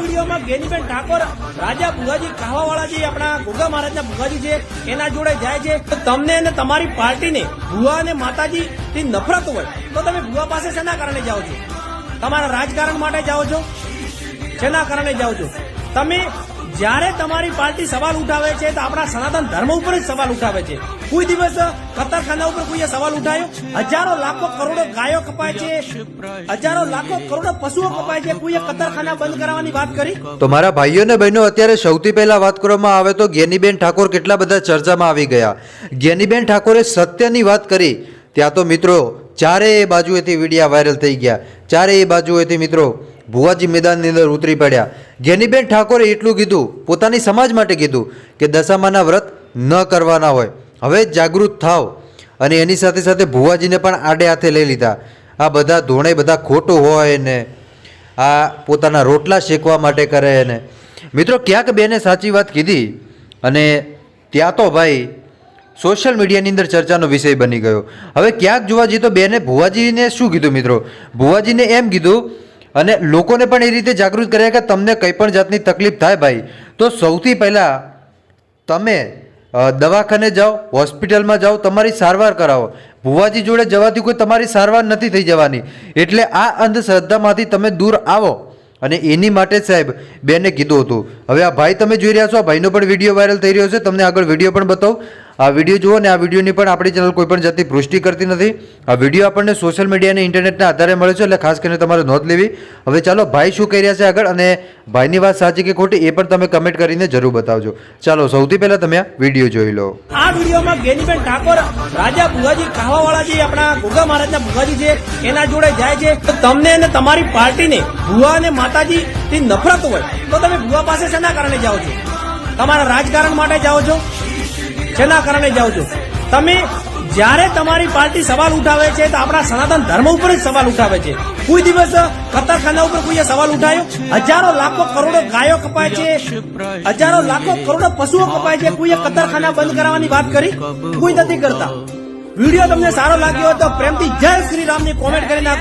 વિડીયોમાં ગેનીબેન ઠાકોર, રાજા ભુગાજી કાહવાવાળા જે આપણા ગોગા મહારાજના ભુગાજી છે, એના જોડે જાય છે. તો તમને અને તમારી પાર્ટીને ભુવા અને માતાજી થી નફરત હોય, તો તમે ભુવા પાસે શેના કારણે જાઓ છો? તમારા રાજકારણ માટે જાઓ છો? શેના કારણે જાઓ છો? તમે જ્યારે તમારી પાર્ટી સવાલ ઉઠાવે છે તો આપણા સનાતન ધર્મ ઉપર જ સવાલ ઉઠાવે છે. કોઈ દિવસ કતરખાના ઉપર કોઈએ સવાલ ઉઠાયો? હજારો લાખો કરોડો ગાયો કપાય છે. હજારો લાખો કરોડો પશુઓ કપાય છે. કોઈએ કતરખાના બંધ કરાવવાની વાત કરી? તો મારા ભાઈઓ ને બહેનો, અત્યારે સૌથી પહેલા વાત કરવામાં આવે તો જ્ઞાનીબેન ઠાકોર કેટલા બધા ચર્ચામાં આવી ગયા. જ્ઞાનીબેન ઠાકોરે સત્યની વાત કરી. ત્યાં તો મિત્રો, ચારેય બાજુએથી વિડીયા વાયરલ થઈ ગયા. ચારેય બાજુએથી મિત્રો ભુવાજી મેદાનની અંદર ઉતરી પડ્યા. જેનીબેન ઠાકોરે એટલું કીધું, પોતાની સમાજ માટે કીધું કે દશામાના વ્રત ન કરવાના હોય. હવે જાગૃત થાવ. અને એની સાથે સાથે ભુવાજીને પણ આડે હાથે લઈ લીધા. આ બધા ધોણે બધા ખોટું હોય ને. આ પોતાના રોટલા શેકવા માટે કરે ને. મિત્રો, ક્યાંક બેને સાચી વાત કીધી અને ત્યાં તો ભાઈ સોશિયલ મીડિયાની અંદર ચર્ચાનો વિષય બની ગયો. હવે ક્યાંક જોવા જઈએ તો બેને ભુવાજીને શું કીધું મિત્રો? ભુવાજીને એમ કીધું અને લોકોને પણ એ રીતે જાગૃત કર્યા કે તમને કંઈ પણ જાતની તકલીફ થાય ભાઈ, તો સૌથી પહેલાં તમે દવાખાને જાઓ, હોસ્પિટલમાં જાઓ, તમારી સારવાર કરાવો. ભુવાજી જોડે જવાથી કોઈ તમારી સારવાર નથી થઈ જવાની. એટલે આ અંધશ્રદ્ધામાંથી તમે દૂર આવો. અને એની માટે સાહેબ, બેને કીધું હતું. હવે આ ભાઈ તમે જોઈ રહ્યા છો, આ ભાઈનો પણ વીડિયો વાયરલ થઈ રહ્યો છે, તમને આગળ વીડિયો પણ બતાવું. આ વીડિયો જુઓ ને આ વિડીયોની પણ આપણી ચેનલ કોઈ પણ જાતની પુષ્ટિ કરતી નથી. આ વીડિયો આપણને સોશિયલ મીડિયા અને ઇન્ટરનેટના આધારે મળે છે એટલે ખાસ કરીને તમારે નોંધ લેવી. હવે ચાલો ભાઈ શું કહી રહ્યા છે આગળ અને ભાઈની વાત સાચી કે ખોટી એ પણ તમે કમેન્ટ કરીને જરૂર બતાવજો. ચાલો સૌથી પહેલાં તમે આ વીડિયો જોઈ લો. આ વિડીયોમાં ગેનીબેન ઠાકોર, રાજા ભુગાજી ખાવાવાળા જે આપણા ગોગા મહારાજના ભુગાજી છે, એના જોડે જાય છે. તો તમને અને તમારી પાર્ટીને ભુવા અને માતાજી થી નફરત હોય, તો તમે ભુવા પાસે શેના કારણે જાઓ છો? તમારા રાજકારણ માટે જાઓ છો? શેના કારણે જાઓ છો. તમે જ્યારે તમારી પાર્ટી સવાલ ઉઠાવે છે, તો આપણા સનાતન ધર્મ ઉપર જ સવાલ ઉઠાવે છે. કોઈ દિવસ કતારખાના ઉપર કોઈએ સવાલ ઉઠાયો? હજારો લાખો કરોડો ગાયો કપાય છે. હજારો લાખો કરોડો પશુઓ કપાય છે. કોઈએ કતારખાના બંધ કરાવવાની વાત કરી? કોઈ નથી કરતા. વીડિયો તમને સારો લાગ્યો તો પ્રેમથી જય શ્રી રામની કોમેન્ટ કરી નાખો